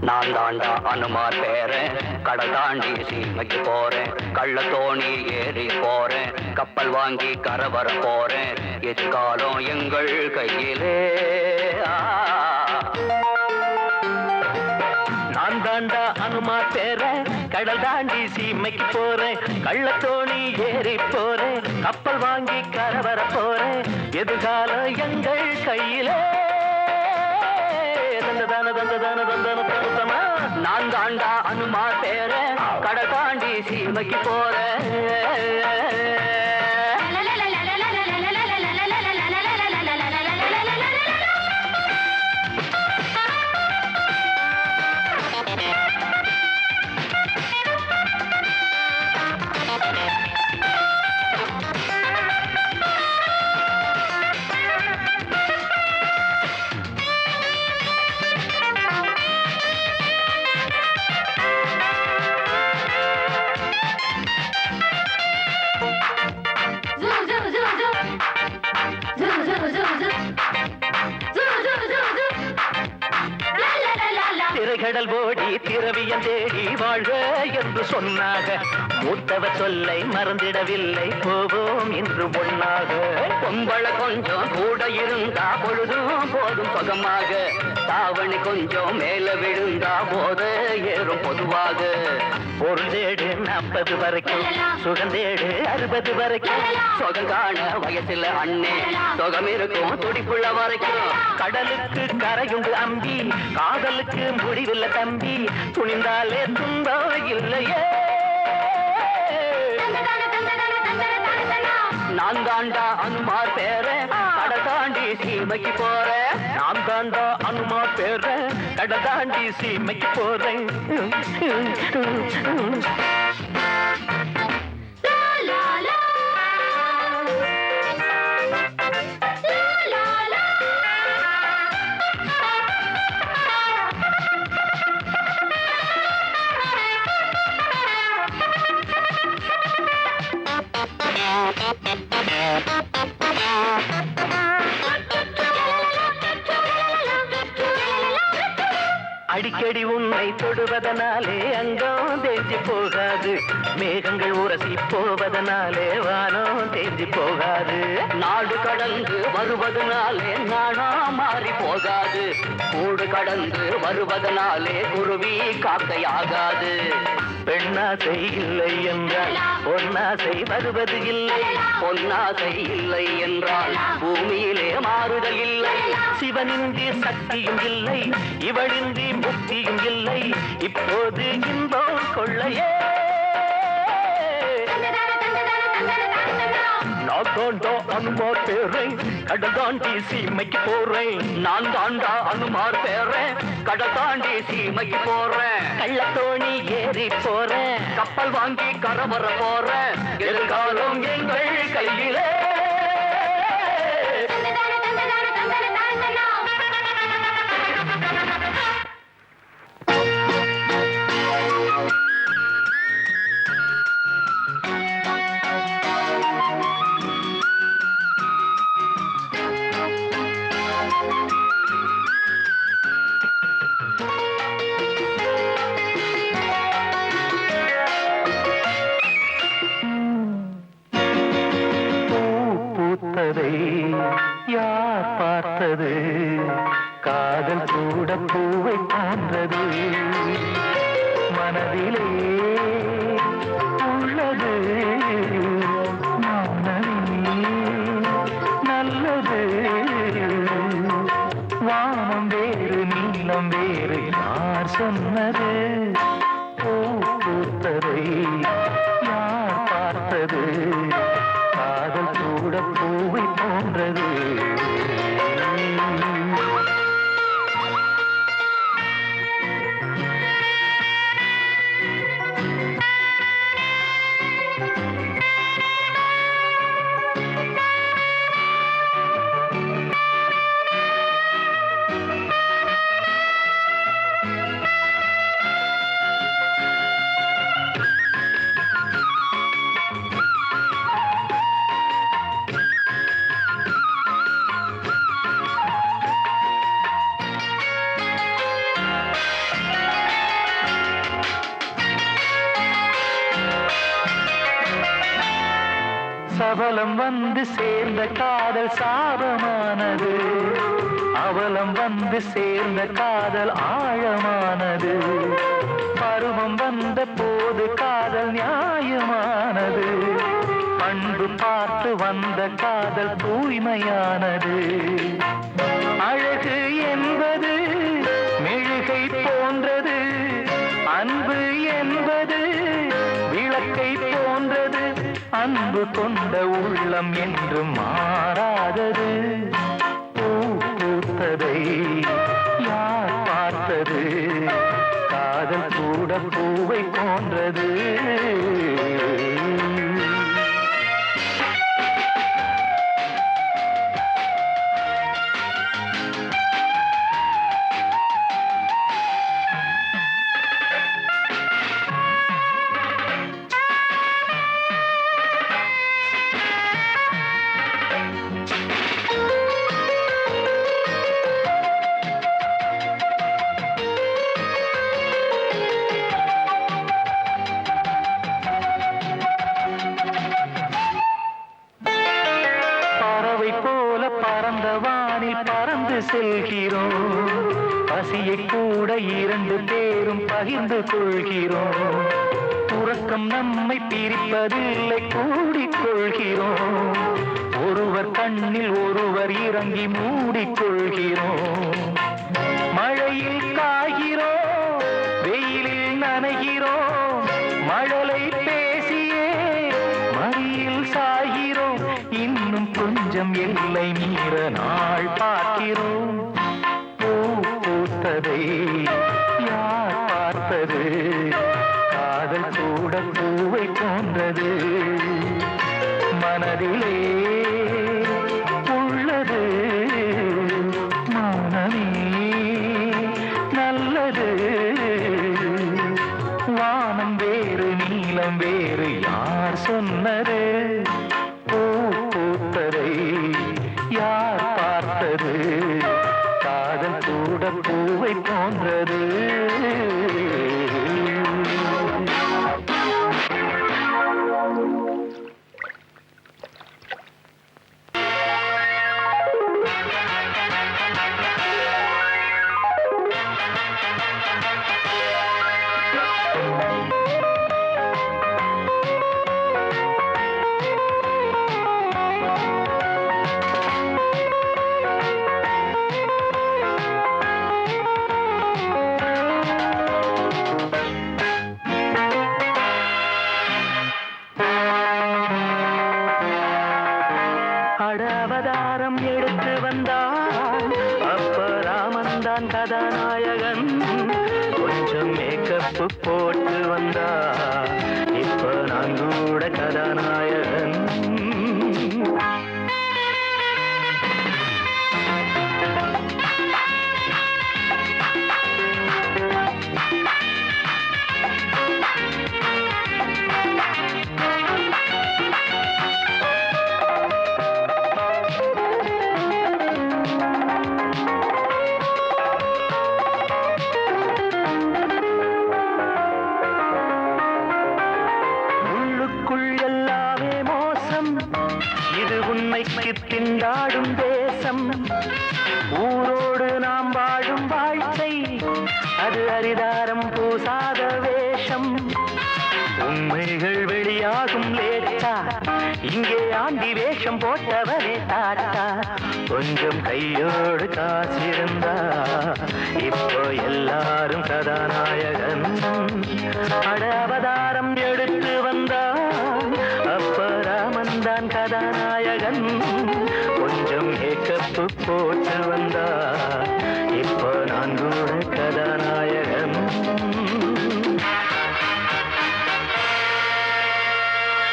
நான் தாண்டா அனுமார் பேரன் கடல் தாண்டி சீமைக்கு போறேன் கள்ள தோணி ஏறி போறேன் கப்பல் வாங்கி கரவர போறேன் எதிர்காலம் எங்கள் கையிலே. நான் தாண்டா அனுமார் பேரன் கடல் தாண்டி சீமைக்கு போறேன். கள்ளத்தோணி ஏறி போறேன். கப்பல் வாங்கி கரவர போறேன். எதிர்காலம் எங்கள் கையிலே. தந்ததான தந்ததான தந்தன தந்தமா நான் தாண்டா அனுமா பேர கடல் தாண்டி சீமைக்கு போறேன். திரைகடல் ஓடி திரவியம் தேடி வாழ்க என்று சொன்னாக. மூத்தவர் சொல்லை மறந்திடவில்லை போவோம் என்று ஒன்னாக. பொம்பள கொஞ்சம் கூட இருந்தா பொழுதும் போதும் சுகமாக தாவணி கொஞ்சம் மேல விழுந்தா போத ஏறும் பொதுவாக. பொருள் தேடு நாற்பது வரைக்கும் சுகந்தேடு அறுபது வரைக்கும். சுகம் காண வயசுல அண்ணே சுகம் இருக்கும் துடிப்புள்ள வரைக்கும். கடலுக்கு கரையுண்டு அம்பி காதலுக்கு முடிவில்லை தம்பி. துணிந்தாலே துன்பம் இல்லையே. நான் தாண்டா அனுமார் பேரன் கட தாண்டி சீமைக்கு போறேன் நான் தாண்டா அனுமா பேர கடை தாண்டி சீமைக்கு போறேன் அடிக்கடி உன்னை தொடுவதனாலே அங்கம் தேஞ்சி போகாது. மேகங்கள் உரசி போவதனாலே வானம் தேஞ்சி போகாது. நாடு கடந்து வருவதனாலே நானா மாறி போகாது. கூடு கடந்து வருவதனாலே குருவி காக்கையாகாது. பெண்ணாசை இல்லை என்றால் பொன்னாசை வருவது இல்லை. பொன்னாசை இல்லை என்றால் பூமியிலே மாறுதல் இல்லை. சிவனின்றி சக்தியும் இல்லை இவளின்றி முக்தியும் இல்லை. இப்போது இன்பம் கொள்ளையே நான் தாண்டா அனுமார் பேரை கடல் தாண்டி சீமைக்கு போறேன். நான் தாண்டா அனுமார் பேரன் கட தாண்டி சீமைக்கு போறேன். கள்ளத்தோணி ஏறி போறேன். கப்பல் வாங்கி கரை வர போறேன். எதிர்காலம் எங்கள் கையிலே காதல் கூட போன்றது. மனதிலே உள்ளது. மௌனமே நல்லது. வானம் வேறு நீளம் வேறு யார் சொன்னது? அவலம் வந்து சேர்ந்த காதல் சாபமானது. அவலம் வந்து சேர்ந்த காதல் ஆழமானது. பருவம் வந்த போது காதல் நியாயமானது. பண்பு பார்த்து வந்த காதல் தூய்மையானது. அழகு என்பது மெழுகை போன்றது. அன்பு கொண்ட உள்ளம் என்று மாறாதது. பூ பூத்ததை யார் பார்த்தது? காதல் கூட பூவை செல்கிறோம் பசியை கூட இரண்டு பேரும் பகிர்ந்து கொள்கிறோம். உறக்கம் நம்மை பிரிப்பதில்லை கூடிக்கொள்கிறோம். ஒருவர் கண்ணில் ஒருவர் இறங்கி மூடிக்கொள்கிறோம். மழை இன்னும் கொஞ்சம் எல்லை மீற நாள் பார்க்கிறோம். பூ பூத்ததை யார் பார்த்தது? காதல் கூட பூவை போன்றது. மனதிலே போன்றது இது உண்மைக்கு திண்டாடும் தேசம். ஊரோடு நாம் வாழும் வாழ்க்கை அது அரிதாரம் பூசாத வேஷம். உண்மைகள் வெளியாகும் லேட்டா இங்கே ஆண்டி வேஷம் போட்டவரே தாத்தா. கொஞ்சம் கையோடு காசிருந்தா இப்போ எல்லாரும் கதாநாயகன். அட அவதாரம் கொஞ்சம்